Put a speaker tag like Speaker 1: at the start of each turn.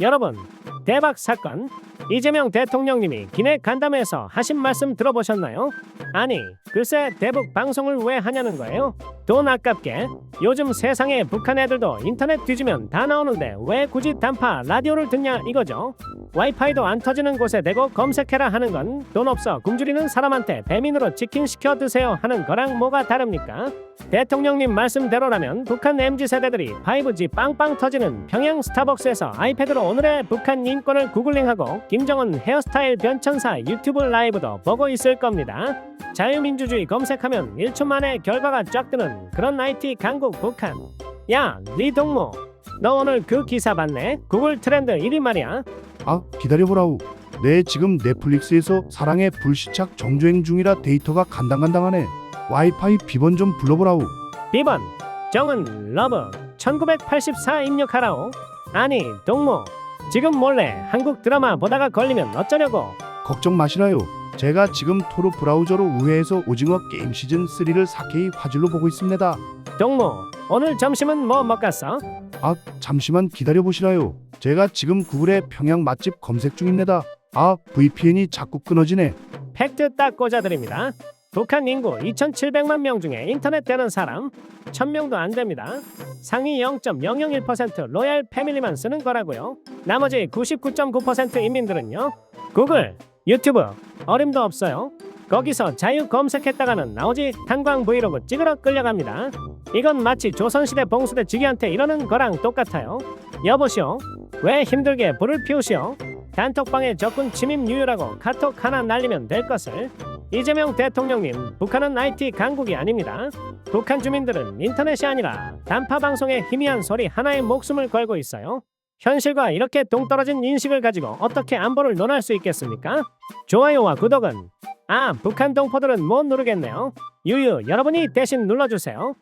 Speaker 1: 여러분, 대박 사건. 이재명 대통령님이 기내 간담회에서 하신 말씀 들어보셨나요? 아니, 글쎄 대북 방송을 왜 하냐는 거예요? 돈 아깝게. 요즘 세상에 북한 애들도 인터넷 뒤지면 다 나오는데 왜 굳이 단파 라디오를 듣냐 이거죠. 와이파이도 안 터지는 곳에 대고 검색해라 하는 건 돈 없어 굶주리는 사람한테 배민으로 치킨 시켜 드세요 하는 거랑 뭐가 다릅니까? 대통령님 말씀대로라면 북한 MZ 세대들이 5G 빵빵 터지는 평양 스타벅스에서 아이패드로 오늘의 북한 인권을 구글링하고 김정은 헤어스타일 변천사 유튜브 라이브도 보고 있을 겁니다. 자유민주주의 검색하면 1초 만에 결과가 쫙 뜨는 그런 IT 강국 북한. 야, 네 동무. 너 오늘 그 기사 봤네? 구글 트렌드 1위 말이야.
Speaker 2: 아 기다려보라우 내 지금 넷플릭스에서 사랑의 불시착 정주행 중이라 데이터가 간당간당하네 와이파이 비번 좀 불러보라우
Speaker 1: 비번 정은 러브 1984 입력하라오. 아니, 동무. 지금 몰래 한국 드라마 보다가 걸리면 어쩌려고?
Speaker 2: 걱정 마시라요 제가 지금 토르 브라우저로 우회해서 오징어 게임 시즌 3를 4K 화질로 보고 있습니다
Speaker 1: 동무, 오늘 점심은 뭐 먹었어?
Speaker 2: 아 잠시만 기다려보시라요 제가 지금 구글에 평양 맛집 검색 중입니다 아 VPN이 자꾸 끊어지네
Speaker 1: 팩트 딱 꽂아드립니다. 북한 인구 2,700만 명 중에 인터넷 되는 사람 1,000명도 안 됩니다. 상위 0.001% 로얄 패밀리만 쓰는 거라고요. 나머지 99.9% 인민들은요. 구글, 유튜브 어림도 없어요. 거기서 자유 검색했다가는 나오지 탄광 브이로그 찍으러 끌려갑니다. 이건 마치 조선시대 봉수대 지기한테 이러는 거랑 똑같아요. 여보시오, 왜 힘들게 불을 피우시오? 단톡방에 적군 침입 유유라고 카톡 하나 날리면 될 것을 이재명 대통령님 북한은 IT 강국이 아닙니다. 북한 주민들은 인터넷이 아니라 단파 방송에 희미한 소리 하나에 목숨을 걸고 있어요. 현실과 이렇게 동떨어진 인식을 가지고 어떻게 안보를 논할 수 있겠습니까? 좋아요와 구독은 아 북한 동포들은 못 누르겠네요. 유유 여러분이 대신 눌러주세요.